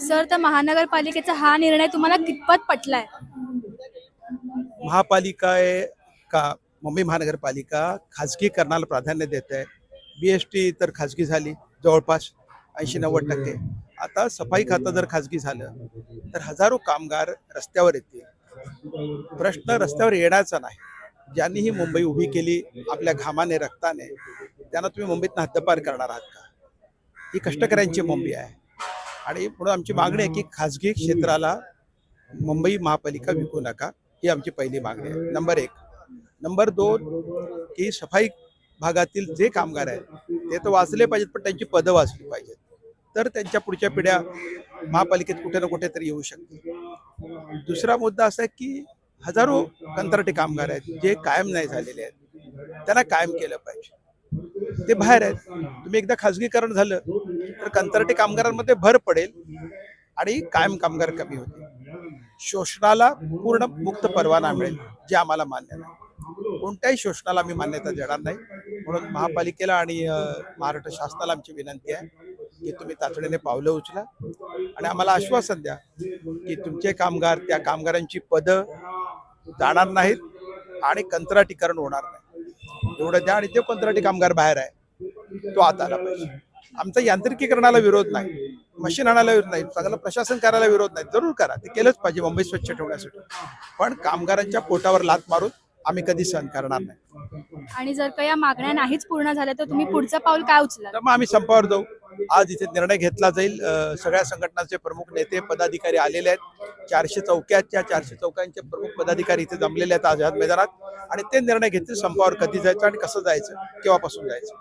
Sir तर महानगरपालिकेचा हा निर्णय तुम्हाला कितपत पटलाय? महापालिका आहे का? मुंबई महानगरपालिका खाजगीकरणाला प्राधान्य देत आहे बी एस टी तर खाजगी झाली जवळपास ऐंशी नव्वद टक्के. आता सफाई खातं जर खाजगी झालं तर हजारो कामगार रस्त्यावर येतील. प्रश्न रस्त्यावर येण्याचा नाही. ज्यांनी ही मुंबई उभी केली आपल्या घामाने रक्ताने त्यांना तुम्ही मुंबईतनं हद्दपार करणार आहात का? ही कष्टकऱ्यांची मुंबई आहे. आणि म्हणून आमची मागणी आहे की खाजगी क्षेत्राला मुंबई महापालिका विकू नका ही आमची पहिली मागणी आहे. नंबर एक. नंबर दोन की सफाई भागातील जे कामगार आहेत ते तर वाचले पाहिजेत पण त्यांची पदं वाचली पाहिजेत. तर त्यांच्या पुढच्या पिढ्या महापालिकेत कुठे ना कुठे तरी येऊ शकतील. दुसरा मुद्दा असा आहे की हजारो कंत्राटी कामगार आहेत जे कायम नाही झालेले आहेत. त्यांना कायम केलं पाहिजे. ते बाहेर आहेत. तुम्ही एकदा खाजगीकरण झालं तर कंत्राटी कामगारांमध्ये भर पडेल आणि कायम कामगार कमी होतील. शोषणाला पूर्ण मुक्त परवाना मिळेल जे आम्हाला मान्य नाही. कोणत्याही शोषणाला आम्ही मान्यता देणार नाही. म्हणून महापालिकेला आणि महाराष्ट्र शासनाला आमची विनंती आहे की तुम्ही तातडीने पावलं उचला आणि आम्हाला आश्वासन द्या की तुमचे कामगार त्या कामगारांची पदं जाणार नाहीत आणि कंत्राटीकरण होणार नाही. एवढं द्या आणि जो कंत्राटी कामगार बाहेर आहे तो आता आला पाहिजे. आमचा यांत्रिकीकरणाला विरोध नाही. मशीन आणायला विरोध नाही. चांगलं प्रशासन करायला विरोध नाही. जरूर करा. ते केलंच पाहिजे मुंबई स्वच्छ ठेवण्यासाठी. पण कामगारांच्या पोटावर लात मारून आम्ही कधी सहन करणार नाही. आणि जर का या मागण्या नाहीच पूर्ण झाल्या तर तुम्ही पुढचं पाऊल काय उचलाल तर मग आम्ही संपावर जाऊ. आज इथे निर्णय घेतला जाईल. सगळ्या संघटनांचे प्रमुख नेते पदाधिकारी आलेले आहेत. चारशे चौक्यात त्या चारशे चौक्यांचे प्रमुख पदाधिकारी इथे जमलेले आहेत आझाद मैदानात. आणि ते निर्णय घेतील संपावर कधी जायचं आणि कसं जायचं केव्हापासून जायचं.